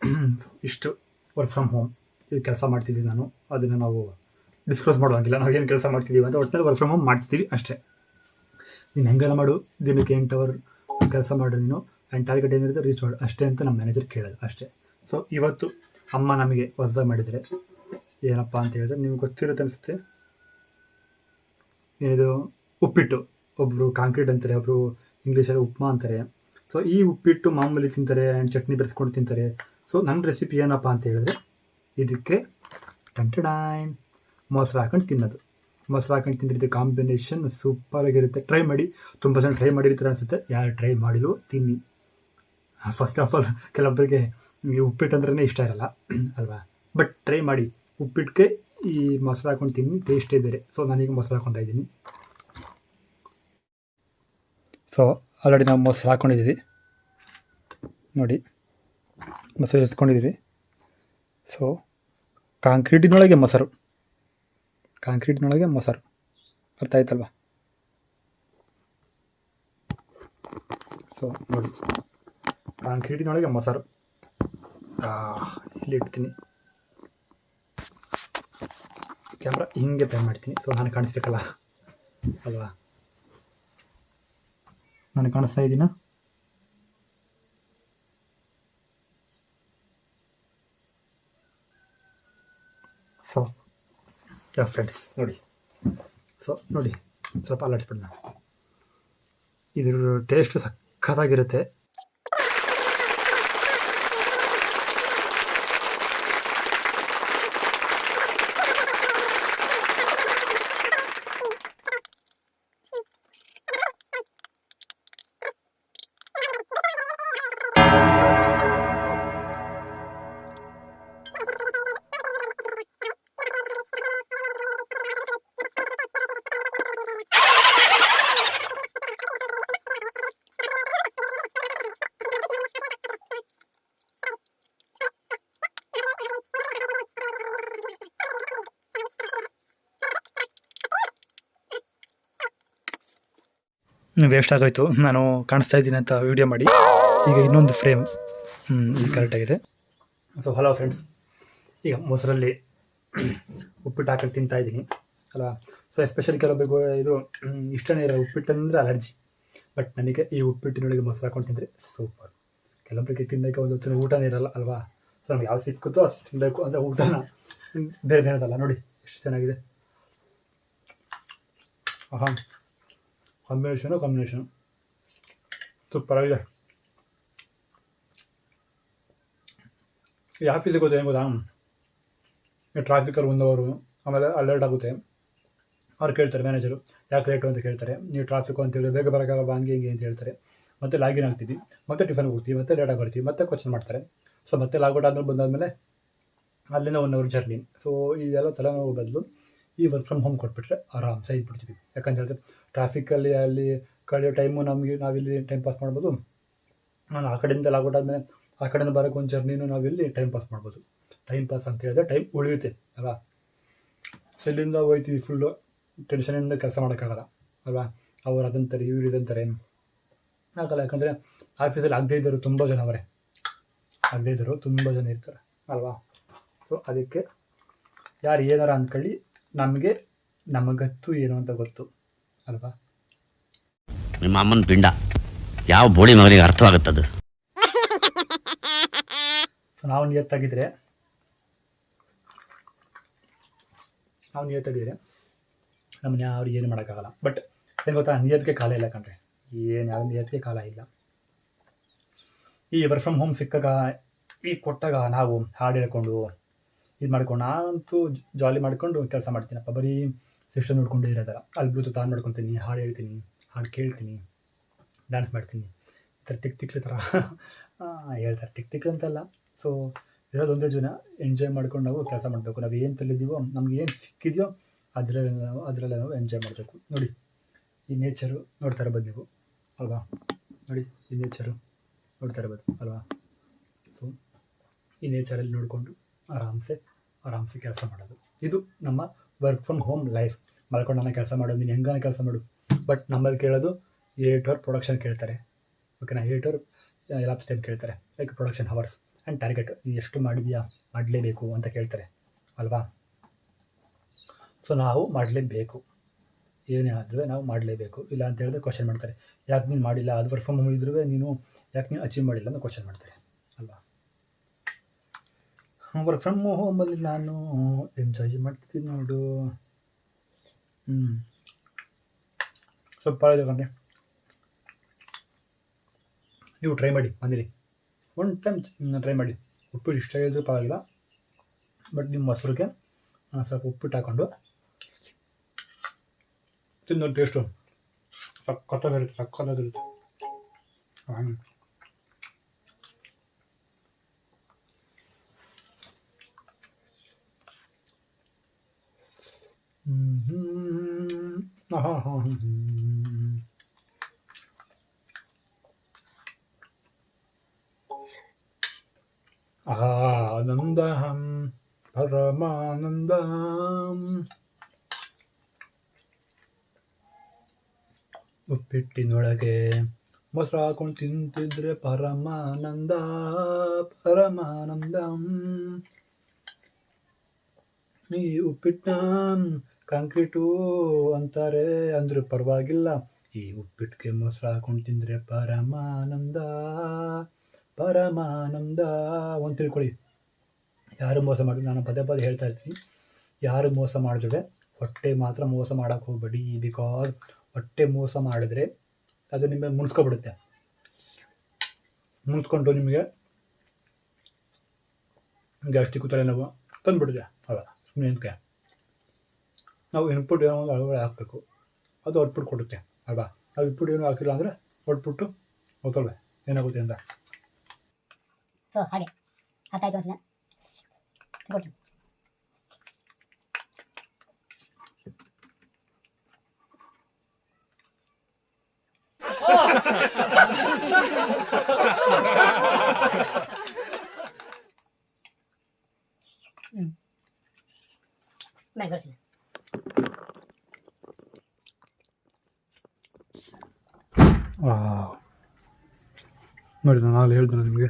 ಇಷ್ಟು work from home ಇದು ಕೆಲಸ ಮಾಡ್ತಿದ್ದೀವಿ ನಾನು. ಅದನ್ನು ನಾವು ಡಿಸ್ಕ್ಲೋಸ್ ಮಾಡೋಂಗಿಲ್ಲ. ನಾವು ಏನು ಕೆಲಸ ಮಾಡ್ತಿದ್ದೀವಿ ಅಂತ ಒಟ್ಟಿನಲ್ಲಿ ವರ್ಕ್ ಫ್ರಮ್ ಹೋಮ್ ಮಾಡ್ತೀವಿ ಅಷ್ಟೇ. ನೀನು ಹೆಂಗೆಲ್ಲ ಮಾಡು. ದಿನಕ್ಕೆ ಎಂಟು ಅವರ್ ಕೆಲಸ ಮಾಡು ನೀನು. ಆ್ಯಂಡ್ ಟಾರ್ಗೆಟ್ ಏನಿರುತ್ತೆ ರೀಚ್ ಮಾಡು. ಅಷ್ಟೇ ಅಂತ ನಮ್ಮ ಮ್ಯಾನೇಜರ್ ಕೇಳೋದು ಅಷ್ಟೇ. ಸೊ ಇವತ್ತು ಅಮ್ಮ ನಮಗೆ ಹೊಸದಾಗಿ ಮಾಡಿದರೆ ಏನಪ್ಪ ಅಂತ ಹೇಳಿದ್ರೆ ನಿಮ್ಗೆ ಗೊತ್ತಿರುತ್ತೆ ಅನಿಸುತ್ತೆ. ಏನಿದು? ಉಪ್ಪಿಟ್ಟು. ಒಬ್ಬರು ಕಾಂಕ್ರೀಟ್ ಅಂತಾರೆ ಒಬ್ಬರು ಇಂಗ್ಲೀಷಲ್ಲಿ ಉಪ್ಮಾ ಅಂತಾರೆ. ಸೊ ಈ ಉಪ್ಪಿಟ್ಟು ಮಾಮೂಲಿ ತಿಂತಾರೆ ಆ್ಯಂಡ್ ಚಟ್ನಿ ಬೆರೆಸ್ಕೊಂಡು ತಿಂತಾರೆ. ಸೊ ನನ್ನ ರೆಸಿಪಿ ಏನಪ್ಪ ಅಂತ ಹೇಳಿದ್ರೆ, ಇದಕ್ಕೆ ಟಂಟಡಾಯ್ನ್ ಮೊಸರು ಹಾಕೊಂಡು ತಿನ್ನೋದು. ಮೊಸರು ಹಾಕೊಂಡು ತಿಂದಿದ್ದು ಕಾಂಬಿನೇಷನ್ ಸೂಪರಾಗಿರುತ್ತೆ ಟ್ರೈ ಮಾಡಿ, ತುಂಬ ಜನ ಟ್ರೈ ಮಾಡಿರ್ತಾರೆ ಅನಿಸುತ್ತೆ. ಯಾರು ಟ್ರೈ ಮಾಡಿದ್ರು ತಿನ್ನಿ. ಫಸ್ಟ್ ಆಫ್ ಆಲ್ ಕೆಲವೊಬ್ಬರಿಗೆ ಉಪ್ಪಿಟ್ಟು ಅಂದ್ರೆ ಇಷ್ಟ ಇರಲ್ಲ, ಅಲ್ವಾ? ಬಟ್ ಟ್ರೈ ಮಾಡಿ. ಉಪ್ಪಿಟ್ಟಿಗೆ ಈ ಮೊಸರು ಹಾಕೊಂಡು ತಿನ್ನಿ ಟೇಸ್ಟೇ ಬೇರೆ. ಸೊ ನಾನೀಗ ಮೊಸರು ಹಾಕೊಂಡು ಇದ್ದೀನಿ. ಸೊ ಆಲ್ರೆಡಿ ನಾವು ಮೊಸರು ಹಾಕೊಂಡಿದ್ದೀವಿ. ನೋಡಿ. ಮೊಸರು ಎಸ್ಕೊಂಡಿದ್ದೀವಿ ಸೊ ಕಾಂಕ್ರೀಟಿನೊಳಗೆ ಮೊಸರು. ಕಾಂಕ್ರೀಟಿನೊಳಗೆ ಮೊಸರು. ಅರ್ಥ ಆಯ್ತಲ್ವಾ? ಸೊ ನೋಡಿ. ಕಾಂಕ್ರೀಟಿನೊಳಗೆ ಮೊಸರು. ಇಲ್ಲಿ ಇಡ್ತೀನಿ. ಕ್ಯಾಮ್ರಾ ಹಿಂಗೆ ಪ್ಲೇ ಮಾಡ್ತೀನಿ. ಸೊ ನಾನು ಕಾಣಿಸ್ಬೇಕಲ್ಲ? ಅಲ್ವಾ? ನಾನು ಕಾಣಿಸ್ತಾ ಇದ್ದೀನ? ಸೊ ಫ್ರೆಂಡ್ಸ್ ನೋಡಿ. ಸೊ ನೋಡಿ ಸ್ವಲ್ಪ ಅಲ್ಲಾಡಿಸ್ಬಿಡೋಣ ಇದ್ರ ಟೇಸ್ಟು ಸಖತ್ತಾಗಿರುತ್ತೆ. ವೇಸ್ಟ್ ಆಗೋಯ್ತು ನಾನು ಕಾಣಿಸ್ತಾ ಇದ್ದೀನಿ ಅಂತ ವಿಡಿಯೋ ಮಾಡಿ. ಈಗ ಇನ್ನೊಂದು ಫ್ರೇಮ್ ಇದು ಕರೆಕ್ಟಾಗಿದೆ ಸೊ ಹಲೋ ಫ್ರೆಂಡ್ಸ್ ಈಗ ಮೊಸರಲ್ಲಿ ಉಪ್ಪಿಟ್ಟು ಹಾಕಿ ತಿಂತಾ ಇದ್ದೀನಿ. ಅಲ್ವಾ ಸೊ ಎಸ್ಪೆಷಲಿ ಕೆಲವೊಬ್ಬರಿಗೆ ಇದು ಇಷ್ಟನೇ ಇರೋ ಉಪ್ಪಿಟ್ಟು ಅಂದರೆ ಅಲರ್ಜಿ ಬಟ್ ನನಗೆ ಈ ಉಪ್ಪಿಟ್ಟಿನೊಳಗೆ ಮೊಸರು ಹಾಕೊಂಡು ತಿಂದರೆ ಸೂಪರ್ ಕೆಲವೊಬ್ಬರಿಗೆ ತಿನ್ನೋಕ್ಕೆ ಒಂದು ಹೊತ್ತಿನ ಊಟನೇ ಇರಲ್ಲ, ಅಲ್ವಾ? ಸೊ ನಮ್ಗೆ ಯಾವ್ದು ಸಿಕ್ಕುತ್ತೋ ಅಷ್ಟು ತಿನ್ನಬೇಕು ಅಂದರೆ ಊಟನ ಬೇರೆ ಬೇರೆದಲ್ಲ. ನೋಡಿ, ಎಷ್ಟು ಚೆನ್ನಾಗಿದೆ. ಆಹಾ. ಕಾಂಬಿನೇಷನು ಸೂಪರಾಗಿದೆ ಈ ಆಫೀಸಿಗೆ ಹೋದ್ರೆ ಏನು ಗೊತ್ತಾ ಈ ಟ್ರಾಫಿಕಲ್ಲಿ ಒಂದವರು ಆಮೇಲೆ ಅಲರ್ಟ್ ಆಗುತ್ತೆ ಅವ್ರು ಕೇಳ್ತಾರೆ ಮ್ಯಾನೇಜರು ಯಾಕೆ ಲೇಟು ಅಂತ ಕೇಳ್ತಾರೆ ನೀವು ಟ್ರಾಫಿಕ್ ಅಂತ ಹೇಳಿ ಬೇಗ ಬರೋಕ್ಕಾಗಲ್ಲ ಹಂಗೆ ಹಿಂಗೆ ಅಂತ ಹೇಳ್ತಾರೆ ಮತ್ತೆ ಲಾಗಿನ್ ಆಗ್ತೀವಿ ಮತ್ತೆ ಟಿಫನ್ಗೆ ಹೋಗ್ತೀವಿ ಮತ್ತೆ ಲೇಟಾಗಿ ಬರ್ತೀವಿ ಮತ್ತೆ ಕ್ವಶನ್ ಮಾಡ್ತಾರೆ ಸೊ ಮತ್ತೆ ಲಾಗೌಟ್ ಆದ್ಮೇಲೆ ಬಂದಾದಮೇಲೆ ಅಲ್ಲಿಂದ ಒನ್ ಅವರ್ ಜರ್ನಿ ಸೊ ಇದೆಲ್ಲ ತಲೆನೋವು ಬದಲು ಈ ವರ್ಕ್ ಫ್ರಮ್ ಹೋಮ್ ಕೊಟ್ಬಿಟ್ರೆ ಆರಾಮ್ಸೆ ಇದ್ಬಿಡ್ತೀವಿ. ಯಾಕಂತ ಹೇಳಿದ್ರೆ ಟ್ರಾಫಿಕಲ್ಲಿ ಅಲ್ಲಿ ಕಳೆಯೋ ಟೈಮು ನಮಗೆ ನಾವಿಲ್ಲಿ ಟೈಮ್ ಪಾಸ್ ಮಾಡ್ಬೋದು. ನಾನು ಆ ಕಡೆಯಿಂದ ಲಾಗೌಟ್ ಆದಮೇಲೆ ಆ ಕಡೆಯಿಂದ ಬರೋಕ್ಕೆ ಒಂದು ಜರ್ನಿನೂ ನಾವಿಲ್ಲಿ ಟೈಮ್ ಪಾಸ್ ಮಾಡ್ಬೋದು. ಟೈಮ್ ಪಾಸ್ ಅಂತ ಹೇಳಿದ್ರೆ ಟೈಮ್ ಉಳಿಯುತ್ತೆ, ಅಲ್ವಾ? ಸೊ ಇಲ್ಲಿಂದ ಹೋಯ್ತೀವಿ ಫುಲ್ಲು ಟೆನ್ಷನಿಂದ ಕೆಲಸ ಮಾಡೋಕ್ಕಾಗಲ್ಲ, ಅಲ್ವಾ? ಅವ್ರು ಅದಂತಾರೆ ಇವ್ರು ಇದಂತಾರೆ ಆಗಲ್ಲ, ಯಾಕಂದರೆ ಆಫೀಸಲ್ಲಿ ಆಗದೇ ಇದ್ದರು ತುಂಬ ಜನ ಅವರೇ. ಆಗದೇ ಇದ್ದರು ತುಂಬ ಜನ ಇರ್ತಾರೆ, ಅಲ್ವಾ? ಸೊ ಅದಕ್ಕೆ ಯಾರು ಏನಾರ ಅಂದ್ಕೊಳ್ಳಿ ನಮಗೆ ನಮಗತ್ತು ಏನು ಅಂತ ಗೊತ್ತು ಅಲ್ವಾ? ನಿಮ್ಮ ಅಮ್ಮನ ಪಿಂಡ. ಯಾವ ಬೋಳಿ ಮಗನಿಗೆ ಅರ್ಥವಾಗುತ್ತದು ಸೊ ನಾವು ನಿಯತ್ತಾಗಿದ್ರೆ ನಾವು ನಿಯತ್ತಾಗಿದ್ರೆ ನಮ್ಮನ್ನ ಯಾರು ಏನು ಮಾಡೋಕ್ಕಾಗಲ್ಲ. ಬಟ್ ಏನು ಗೊತ್ತಾ? ನಿಯತ್ಗೆ ಕಾಲ ಇಲ್ಲ ಕಣ್ರಿ. ಏನು ಯಾವ ನಿಯತ್ಗೆ ಕಾಲ ಇಲ್ಲ. ಈ ವರ್ಕ್ ಫ್ರಮ್ ಹೋಮ್ ಸಿಕ್ಕಾಗ ಈ ಕೊಟ್ಟಾಗ ನಾವು ಹಾಡು ಹೇಳ್ಕೊಂಡು ಇದು ಮಾಡ್ಕೊಂಡು ನಾನಂತೂ ಜಾಲಿ ಮಾಡ್ಕೊಂಡು ಕೆಲಸ ಮಾಡ್ತೀನಪ್ಪ. ಬರೀ ಸಿಸ್ಟರ್ ನೋಡ್ಕೊಂಡು ಇರೋದಲ್ಲ. ಅಲ್ಲಿ ಬ್ಲೂತೂತ್ ಆನ್ ಮಾಡ್ಕೊತೀನಿ ಹಾಡು ಹೇಳ್ತೀನಿ, ಹಾಡು ಕೇಳ್ತೀನಿ ಡ್ಯಾನ್ಸ್ ಮಾಡ್ತೀನಿ. ಈ ಥರ ತಿಕ್ ತಿಕ್ಲಿ ಥರ ಹೇಳ್ತಾರೆ. ಟಿಕ್ ಟಿಕ್ ಅಂತಲ್ಲ. ಸೊ ಇರೋದು ಒಂದೇ ಜೀವನ. ಎಂಜಾಯ್ ಮಾಡ್ಕೊಂಡು ನಾವು ಕೆಲಸ ಮಾಡಬೇಕು. ನಾವು ಏನು ತಿಳಿದೀವೋ ನಮ್ಗೆ ಏನು ಸಿಕ್ಕಿದೆಯೋ ಅದರಲ್ಲಿ ನಾವು, ಅದರಲ್ಲೇ ನಾವು ಎಂಜಾಯ್ ಮಾಡಬೇಕು. ನೋಡಿ, ಈ ನೇಚರು ನೋಡ್ತಾ ಇರ್ಬೋದು ನೀವು. ಅಲ್ವಾ? ನೋಡಿ, ಈ ನೇಚರು ನೋಡ್ತಾ ಇರ್ಬೋದು. ಅಲ್ವಾ? ಸೊ ಈ ನೇಚರಲ್ಲಿ ನೋಡಿಕೊಂಡು ಆರಾಮ್ಸೆ ಆರಾಮ್ಸೆ ಕೆಲಸ ಮಾಡೋದು. ಇದು ನಮ್ಮ ವರ್ಕ್ ಫ್ರಮ್ ಹೋಮ್ ಲೈಫ್ ಮಲ್ಕೊಂಡು ನಾನು ಕೆಲಸ ಮಾಡೋದು ನೀನು ಹೆಂಗಾನ ಕೆಲಸ ಮಾಡು. ಬಟ್ ನಮ್ಮಲ್ಲಿ ಕೇಳೋದು ಏಟ್ ಅವರ್ ಪ್ರೊಡಕ್ಷನ್ ಕೇಳ್ತಾರೆ. ಓಕೆನಾ ಏಟ್ ಅವರ್ ಲ್ಯಾಬ್ಸ್ ಟೈಮ್ ಕೇಳ್ತಾರೆ. Like production hours and target ನೀನು ಎಷ್ಟು ಮಾಡಿದೆಯಾ? ಮಾಡಲೇಬೇಕು ಅಂತ ಕೇಳ್ತಾರೆ. ಅಲ್ವಾ? ಸೊ ನಾವು ಮಾಡಲೇಬೇಕು. ಏನೇ ಆದರೂ ನಾವು ಮಾಡಲೇಬೇಕು. ಇಲ್ಲ ಅಂತ ಹೇಳಿದ್ರೆ ಕ್ವಶನ್ ಮಾಡ್ತಾರೆ. ಯಾಕೆ ನೀನು ಮಾಡಿಲ್ಲ? ಅದು ವರ್ಕ್ ಫ್ರಮ್ ಇದ್ರೂ ನೀನು ಯಾಕೆ ನೀನು ಅಚೀವ್ ಮಾಡಿಲ್ಲ ಅಂತ ಕ್ವಶನ್ ಮಾಡ್ತಾರೆ. ಅಲ್ವಾ? ವರ್ಕ್ ಫ್ರಮ್ ಹೋಮಲ್ಲಿ ನಾನು ಎಂಜಾಯ್ ಮಾಡ್ತಿದ್ದೀನಿ ನೋಡು. ಹ್ಞೂ ಸ್ವಲ್ಪ ಇದೆ ಕಣ್ರಿ ನೀವು ಟ್ರೈ ಮಾಡಿ, ಬಂದಿರಿ. ಒನ್ ಟೈಮ್ ಟ್ರೈ ಮಾಡಿ. ಉಪ್ಪಿಟ್ಟು ಇಷ್ಟ ಇದ್ರೂ ಪರವಾಗಿಲ್ಲ. ಬಟ್ ನಿಮ್ಮ ಮೊಸರಿಗೆ ಸ್ವಲ್ಪ ಉಪ್ಪಿಟ್ಟು ಹಾಕೊಂಡು ತಿನ್ನೋ ಟೇಸ್ಟು ಸಕ್ಕತ್ತಾಗಿರುತ್ತೆ ಸಕ್ಕತ್ತಾಗಿರುತ್ತೆ ಹಾಂ ಹ್ಮ್ ಆನಂದಹಂ ಪರಮಾನಂದಂ ಉಪ್ಪಿಟ್ಟಿನೊಳಗೆ ಮೊಸರಾಕೊಂಡು ತಿಂತಿದ್ರೆ ಪರಮಾನಂದ ಪರಮಾನಂದಂ. ಈ ಉಪ್ಪಿಟ್ಟನ್ನ ಕಾಂಕ್ರೀಟು ಅಂತಾರೆ ಅಂದ್ರೆ ಪರವಾಗಿಲ್ಲ. ಈ ಉಪ್ಪಿಟ್ಟಿಗೆ ಮೊಸರು ಹಾಕೊಂಡು ತಿಂದರೆ ಪರಮಾನಂದ ಪರಮಾನಂದ ಒಂದು ತಿಳ್ಕೊಳ್ಳಿ. ಯಾರು ಮೋಸ ಮಾಡಿದ್ರು? ನಾನು ಪದೇ ಪದೇ ಹೇಳ್ತಾ ಇರ್ತೀನಿ. ಯಾರು ಮೋಸ ಮಾಡಿದ್ರೆ ಹೊಟ್ಟೆ ಮಾತ್ರ ಮೋಸ ಮಾಡೋಕ್ಕೆ ಹೋಗಬೇಡಿ. ಬಿಕಾಸ್ ಹೊಟ್ಟೆ ಮೋಸ ಮಾಡಿದ್ರೆ ಅದು ನಿಮಗೆ ಮುಣಿಸ್ಕೊಬಿಡುತ್ತೆ. ಮುಣಿಸ್ಕೊಂಡು ನಿಮಗೆ ಗ್ಯಾಸ್ಟಿಕ್ ತಲೆನೋವು ತಂದುಬಿಡುತ್ತೆ. ಅಲ್ಲ ಸುಮ್ಮನೆ ನಾವು ಇನ್ಪುಟ್ ಏನೋ ಒಂದು ಅಳವಡೆ ಹಾಕಬೇಕು. ಅದು ಔಟ್ಪುಟ್ ಕೊಡುತ್ತೆ. ಅಲ್ವಾ? ನಾವು ಇನ್ಪುಟ್ ಏನೂ ಹಾಕಿಲ್ಲ ಅಂದರೆ ಔಟ್ಪುಟ್ಟು ಗೊತ್ತಲ್ವೇ ಏನಾಗುತ್ತೆ ಅಂತ. ಸೊ ಹಾಗೆ. ಅರ್ಥ ಆಯ್ತು ಅಂತ ನೋಡಿ ನಾನು ಆಗಲೇ ನಿಮಗೆ.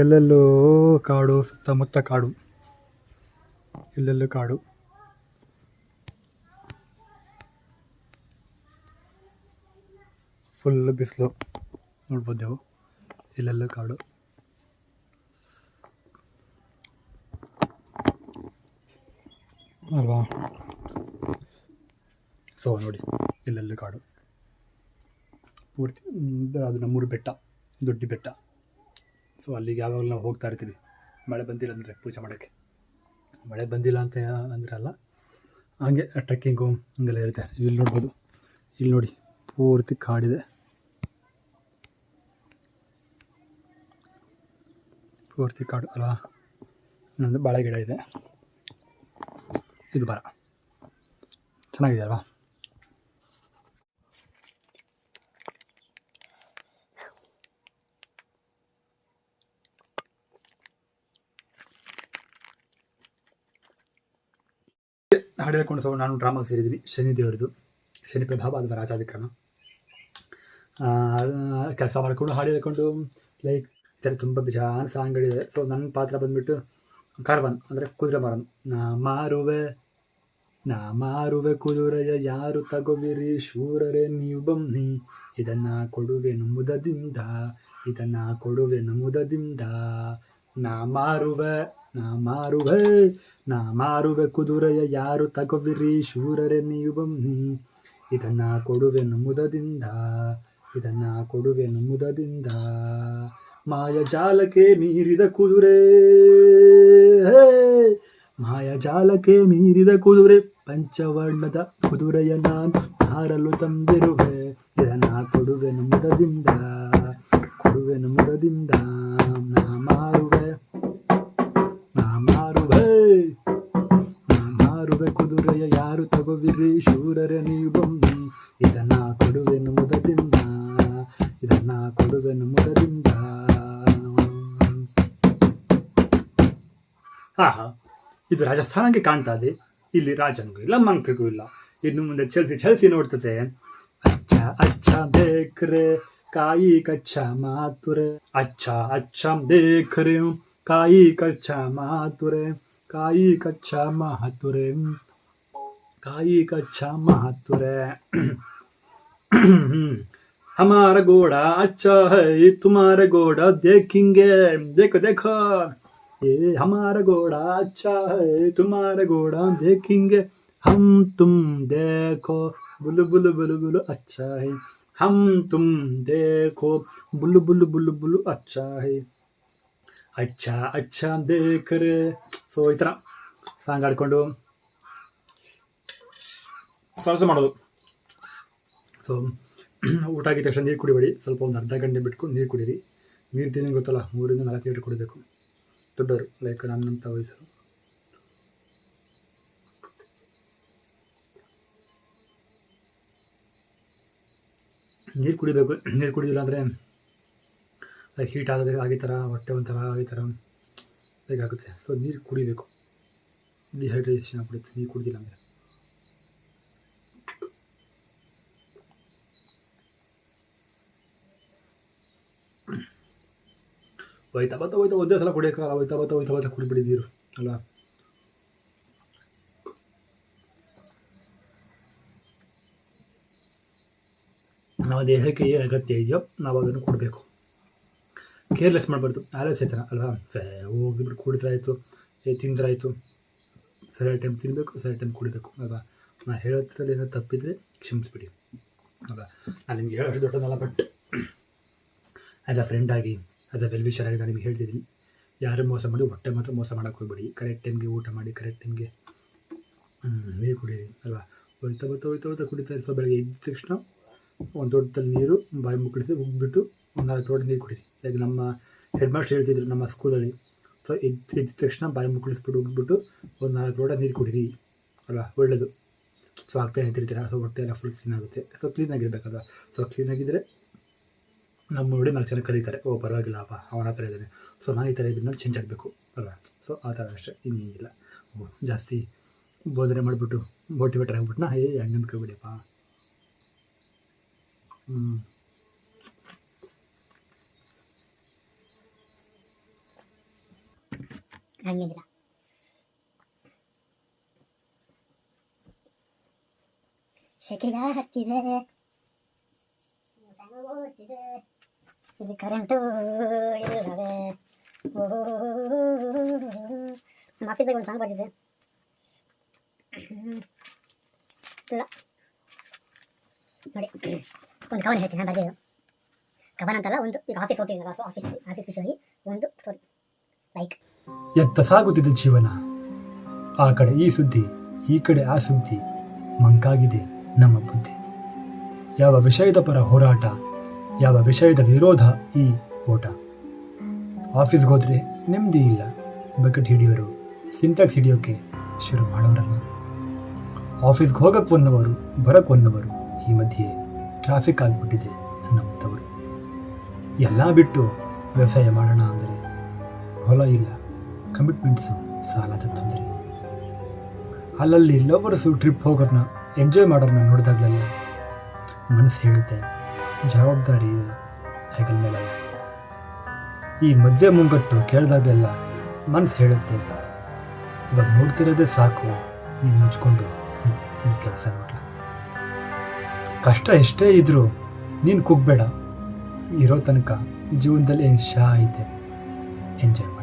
ಎಲ್ಲೆಲ್ಲೋ ಕಾಡು, ಸುತ್ತಮುತ್ತ ಕಾಡು. ಎಲ್ಲೆಲ್ಲೂ ಕಾಡು. ಫುಲ್ ಬಿಸಿಲು. ನೋಡ್ಬೋದು ನೀವು. ಕಾಡು. ಅಲ್ವಾ? ಸೊ ನೋಡಿ, ಇಲ್ಲೆಲ್ಲ ಕಾಡು. ಪೂರ್ತಿ ಅದು ನಮ್ಮೂರು ಬೆಟ್ಟ, ದೊಡ್ಡ ಬೆಟ್ಟ. ಸೊ ಅಲ್ಲಿಗೆ ಯಾವಾಗಲೂ ನಾವು ಹೋಗ್ತಾ ಇರ್ತೀವಿ. ಮಳೆ ಬಂದಿಲ್ಲ ಅಂದರೆ ಪೂಜೆ ಮಾಡೋಕ್ಕೆ. ಮಳೆ ಬಂದಿಲ್ಲ ಅಂತ ಅಂದರೆ ಅಲ್ಲ, ಹಾಗೆ ಟ್ರೆಕ್ಕಿಂಗು ಹಂಗೆಲ್ಲ ಇರುತ್ತೆ. ಇಲ್ಲಿ ನೋಡ್ಬೋದು. ಇಲ್ಲಿ ನೋಡಿ, ಪೂರ್ತಿ ಕಾಡಿದೆ. ಪೂರ್ತಿ ಕಾಡು ಅಲ್ಲ ನಂದು ಬಾಳೆ ಗಿಡ ಇದೆ. ಇದು ಬರ ಚೆನ್ನಾಗಿದೆ ಅಲ್ವಾ? ಹಾಡು ಹೇಳ್ಕೊಂಡು ಸೊ ನಾನು ಡ್ರಾಮಾಗೆ ಸೇರಿದ್ದೀನಿ. ಶನಿ ದೇವರದು ಶನಿ ಪ್ರಭಾವ ಅದು ರಾಜ ವಿಕ್ರಮ ಕೆಲಸ ಮಾಡಿಕೊಂಡು ಹಾಡು ಹೇಳ್ಕೊಂಡು ಲೈಕ್ ಈ ಥರ ತುಂಬ ಬೇಜಾನ್ ಸಾಂಗ್ಗಳಿದೆ ಸೊ ನನ್ನ ಪಾತ್ರ ಬಂದುಬಿಟ್ಟು ಕಾರ್ಬನ್ ಅಂದರೆ ಕುದುರೆ ಮಾರನ್. ನಾ ಮಾರುವೆ ನಾ ಮಾರುವೆ ಕುದುರೆಯ ಯಾರು ತಗೋವಿರಿ? ಶೂರರೇ ನೀವು ಬನ್ನಿ. ಇದನ್ನ ಕೊಡುವೆ ನಮುದದಿಂದ, ಇದನ್ನ ಕೊಡುವೆ ಮುದದಿಂದ ನಾ ಮಾರುವೆ ನಾ ಮಾರುವೆ ನಾ ಮಾರುವೆ ಕುದುರೆಯ ಯಾರು ತಗೋವಿರಿ ಶೂರರೆ ನೀವು ಬನ್ನಿ ಇದನ್ನ ಕೊಡುವೆನು ಮುದದಿಂದ, ಇದನ್ನ ಕೊಡುವೆನು ಮುದದಿಂದ. ಮಾಯ ಜಾಲಕ್ಕೆ ಮೀರಿದ ಕುದುರೆ! ಮಾಯ ಜಾಲಕ್ಕೆ ಮೀರಿದ ಕುದುರೆ, ಪಂಚವರ್ಣದ ಕುದುರೆಯ ನಾನು ಹಾರಲು ತಂದಿರುವೆ. ಇದನ್ನ ಕೊಡುವೆನು ಮುದದಿಂದ. ಕೊಡುವೆನು ಮುದದಿಂದ ನಾ ಮಾರುವೆ ನಾ ಮಾರುವೆ. ನಾ ಮಾರುವೆ ಕುದುರೆಯ ಯಾರು ತಗೋವಿರಿ, ಶೂರರೇ ನೀವು ಬನ್ನಿ. ಇದನ್ನ ಕೊಡುವೆನು ಮುದದಿಂದ ಇದನ್ನ ಕೊಡುವೆನು ಮುದದಿಂದ ಹಾ ಇದು ರಾಜಸ್ಥಾನಕ್ಕೆ ಕಾಣ್ತಾ ಇದೆ. ಇಲ್ಲಿ ರಾಜನಿಗೂ ಇಲ್ಲ, ಮಂಕ್ರಿಗೂ ಇಲ್ಲ. ಇನ್ನು ಮುಂದೆ ಚೆಲ್ಸಿ ಚೆಲ್ಸಿ ನೋಡ್ತದೆ. ಅಚ್ಚ ಅಚ್ಚ काई कच्छा मातुर अच्छा अच्छा देख रहे हूँ। काई कच्छा मातुर काई कच्छा महातुर काई कच्छा महातुर हमारा घोड़ा अच्छा है, तुम्हारा घोड़ा देखेंगे। देखो देखो। ये हमारा घोड़ा अच्छा है, तुम्हारा घोड़ा देखेंगे। हम तुम देखो। बुलु बुलु बुलु बुलु अच्छा है। हम तुम देखो बुल बुल बुल बुल अच्छा है अच्छा अच्छा देख रहे ಸೊ ಈ ಥರ ಸಾಂಗ್ ಆಡ್ಕೊಂಡು ಕೆಲಸ ಮಾಡೋದು ಸೊ ಊಟ ಆಗಿದ ತಕ್ಷಣ ನೀರು ಕುಡಿಬೇಡಿ ಸ್ವಲ್ಪ ಒಂದು ಅರ್ಧ ಗಂಟೆ ಬಿಟ್ಕೊಂಡು ನೀರು ಕುಡೀರಿ ನೀರು ತಿನ್ನಿ ಗೊತ್ತಲ್ಲ ಮೂರಿಂದ ನಾಲ್ಕು ಲೀಟ್ರ್ ಕುಡಿಬೇಕು ದೊಡ್ಡವರು ಲೈಕ್ ನನ್ನಂಥ ವಯಸ್ಸು ನೀರು ಕುಡಿಬೇಕು, ನೀರು ಕುಡಿದಿಲ್ಲ ಅಂದರೆ ಲೈಕ್ ಹೀಟ್ ಆಗದೆ, ಆಗಿ ಥರ ಹೊಟ್ಟೆ ಒಂಥರ ಆಗಿ ಥರ ಲೈಕ್ ಆಗುತ್ತೆ. ಸೊ ನೀರು ಕುಡಿಬೇಕು. ಡಿಹೈಡ್ರೇಷನ್ ಆಗ್ಬಿಡುತ್ತೆ, ನೀರು ಕುಡಿದಿಲ್ಲ ಅಂದರೆ. ಹೋಯ್ತಾ ಬತ್ತ ಹೋಯ್ತಾ ಒಂದೇ ಸಲ ಕುಡಿಯೋಕ್ಕಲ್ಲ ಹೋಯ್ತಾ ಬತ್ತ ಹೋಯ್ತಾ ಬತ್ತ ಕುಡಿಬಿಡಿ ನೀರು ಅಲ್ಲ ನಮ್ಮ ದೇಹಕ್ಕೆ ಏನು ಅಗತ್ಯ ಇದೆಯೋ ನಾವು ಅದನ್ನು ಕೊಡಬೇಕು. ಕೇರ್ಲೆಸ್ ಮಾಡಬಾರ್ದು. ಥರ ಅಲ್ವಾ? ಹೋಗಿಬಿಟ್ಟು ಕುಡಿದ್ರಾಯಿತು, ಏ, ತಿಂದ್ರಾಯ್ತು. ಸರಿಯಾದ ಟೈಮ್ ತಿನ್ನಬೇಕು ಸರಿ ಟೈಮ್ ಕುಡಿಬೇಕು, ಅಲ್ವಾ? ನಾನು ಹೇಳೋದ್ರಲ್ಲಿ ಏನೋ ತಪ್ಪಿದ್ರೆ ಕ್ಷಮಿಸ್ಬಿಡಿ, ಅಲ್ವಾ? ನಾನು ನಿಮ್ಗೆ ಹೇಳೋಷ್ಟು ದೊಡ್ಡದಲ್ಲ ಬಟ್ ಆ್ಯಸ್ ಅ ಫ್ರೆಂಡ್ ಆಗಿ ಆ್ಯಸ್ ಅ ವೆಲ್ವಿಷರ್ ಆಗಿ ನಾನು ನಿಮ್ಗೆ ಹೇಳ್ತಿದ್ದೀನಿ. ಯಾರು ಮೋಸ ಮಾಡಿ ಹೊಟ್ಟೆ ಮಾತ್ರ ಮೋಸ ಮಾಡೋಕ್ಕೆ ಹೋಗ್ಬೇಡಿ. ಕರೆಕ್ಟ್ ಟೈಮ್ಗೆ ಊಟ ಮಾಡಿ ಕರೆಕ್ಟ್ ಟೈಮ್ಗೆ ನೀರು ಕುಡೀರಿ ಅಲ್ವಾ? ಹೋಯ್ತಾ ಬರ್ತಾ ಹೋಯ್ತಾ ಹೋಯ್ತಾ ಕುಡಿತಾ ಇರ್ತಾ ಬೆಳಗ್ಗೆ ಎದ್ದ ತಕ್ಷಣ ಒಂದು ದೊಡ್ಡದಲ್ಲಿ ನೀರು, ಬಾಯಿ ಮುಕ್ಕಳಿಸಿ ಉಗ್ಬಿಟ್ಟು ಒಂದು ನಾಲ್ಕು ಲೋಟ ನೀರು ಕುಡೀರಿ ಲೈಕ್ ನಮ್ಮ ಹೆಡ್ ಮಾಸ್ಟರ್ ಹೇಳ್ತಿದ್ರು ನಮ್ಮ ಸ್ಕೂಲಲ್ಲಿ ಸೊ ಎದ್ದು ಎದ್ದ ತಕ್ಷಣ ಬಾಯಿ ಮುಕ್ಕಳಿಸ್ಬಿಟ್ಟು ಉಗ್ಬಿಟ್ಟು ಒಂದು ನಾಲ್ಕು ಲೋಟ ನೀರು ಕುಡೀರಿ. ಅಲ್ಲ ಒಳ್ಳೆಯದು ಸೊ ಆಗ್ತಾ ತಿರ್ತೀರ ಸೊ ಹೊಟ್ಟೆ ಎಲ್ಲ ಫುಲ್ ಕ್ಲೀನ್ ಆಗುತ್ತೆ. ಸೊ ಕ್ಲೀನಾಗಿರ್ಬೇಕಲ್ಲ ಸೊ ಕ್ಲೀನಾಗಿದ್ದರೆ ನಮ್ಮ ನೋಡಿ ನಾಲ್ಕು ಜನ ಕರೀತಾರೆ. ಓ, ಪರವಾಗಿಲ್ಲ, ಅಪ್ಪ, ಅವನ ಥರ ಇದ್ದಾನೆ. ಸೊ ನಾನು ಈ ಥರ ಇದನ್ನ ಚೇಂಜ್ ಆಗಬೇಕು. ಅಲ್ಲ ಸೊ ಆ ಥರ ಅಷ್ಟೇ. ಇನ್ನೇನಿಲ್ಲ ಜಾಸ್ತಿ ಬೋಧನೆ ಮಾಡಿಬಿಟ್ಟು ಮೋಟಿವೇಟರ್ ಆಗಿಬಿಟ್ಟು ನಾ ಏ ಹಂಗೆ ಅನ್ಕೋಬಿಡಿಯಪ್ಪ ಹ್ಞೂ ಹಂಗೇನಿಲ್ಲ ಶೆಕೆಯ ಹತ್ತಿದೆ ಓಡ್ತಿದೆ. ಇಲ್ಲಿ ಕರೆಂಟು ಇಲ್ಲವೇ ನಮ್ಮ ಆಫೀಸ್ದಾಗ ಒಂದು ಸಾಂಗ್ ಬರ್ತಿದೆ ಹ್ಮ್. ಇಲ್ಲ ನೋಡಿ ಒಂದು ಕವನ ಹೇಳ್ತೀನಿ ನಾನು ಬರೆದಿದ್ದು. ಕವನ ಅಂತಲ್ಲ ಒಂದು ಈಗ ಆಫೀಸ್ ಹೋಗ್ತಿದ್ದೀನಲ್ಲ ಸೊ ಆಫೀಸ್ ಆಫೀಸ್ ವಿಷಯವಾಗಿ ಒಂದು ಸ್ಟೋರಿ ಲೈಕ್ ಎತ್ತ ಸಾಗುತ್ತಿದೆ ಜೀವನ, ಆ ಕಡೆ ಈ ಸುದ್ದಿ, ಈ ಕಡೆ ಆ ಸುದ್ದಿ, ಮಂಕಾಗಿದೆ ನಮ್ಮ ಬುದ್ಧಿ. ಯಾವ ವಿಷಯದ ಪರ ಹೋರಾಟ, ಯಾವ ವಿಷಯದ ವಿರೋಧ ಈ ಓಟ? ಆಫೀಸ್ಗೆ ಹೋದರೆ ನೆಮ್ಮದಿ ಇಲ್ಲ, ಬಕೆಟ್ ಹಿಡಿಯೋರು ಸಿಂಟ್ಯಾಕ್ಸ್ ಹಿಡಿಯೋಕ್ಕೆ ಶುರು ಮಾಡೋರಲ್ಲ ಆಫೀಸ್ಗೆ ಹೋಗಕ್ಕೆ ಒನ್ನವರು ಬರಕ್ಕೆ ಒನ್ನವರು ಈ ಮಧ್ಯೆ. ಟ್ರಾಫಿಕ್ ಆಗಿಬಿಟ್ಟಿದೆ ನಮ್ಮಂಥವರು. ಎಲ್ಲ ಬಿಟ್ಟು ವ್ಯವಸಾಯ ಮಾಡೋಣ ಅಂದರೆ ಹೊಲ ಇಲ್ಲ ಕಮಿಟ್ಮೆಂಟ್ಸು ಸಾಲದ ತೊಂದರೆ. ಅಲ್ಲಲ್ಲಿ ಲವರ್ಸು ಟ್ರಿಪ್ ಹೋಗೋರನ್ನ ಎಂಜಾಯ್ ಮಾಡೋರನ್ನ ನೋಡಿದಾಗಲೆಲ್ಲ ಮನಸ್ಸು ಹೇಳುತ್ತೆ, ಜವಾಬ್ದಾರಿ ಇದೆ ಹೆಗಲ ಮೇಲಲ್ಲ ಈ ಮದುವೆ ಮುಂಗಟ್ಟು ಕೇಳಿದಾಗಲೆಲ್ಲ ಮನಸ್ಸು ಹೇಳುತ್ತೆ, ಇವಾಗ ನೋಡ್ತಿರೋದೇ ಸಾಕು, ನೀನು ಮುಚ್ಕೊಂಡು ಕೆಲಸ ಮಾಡಲ. ಕಷ್ಟ ಎಷ್ಟೇ ಇದ್ದರೂ ನೀನು ಕುಗ್ಬೇಡ. ಇರೋ ತನಕ ಜೀವನದಲ್ಲಿ ಏನು ಶಾ ಐತೆ ಎಂಜಾಯ್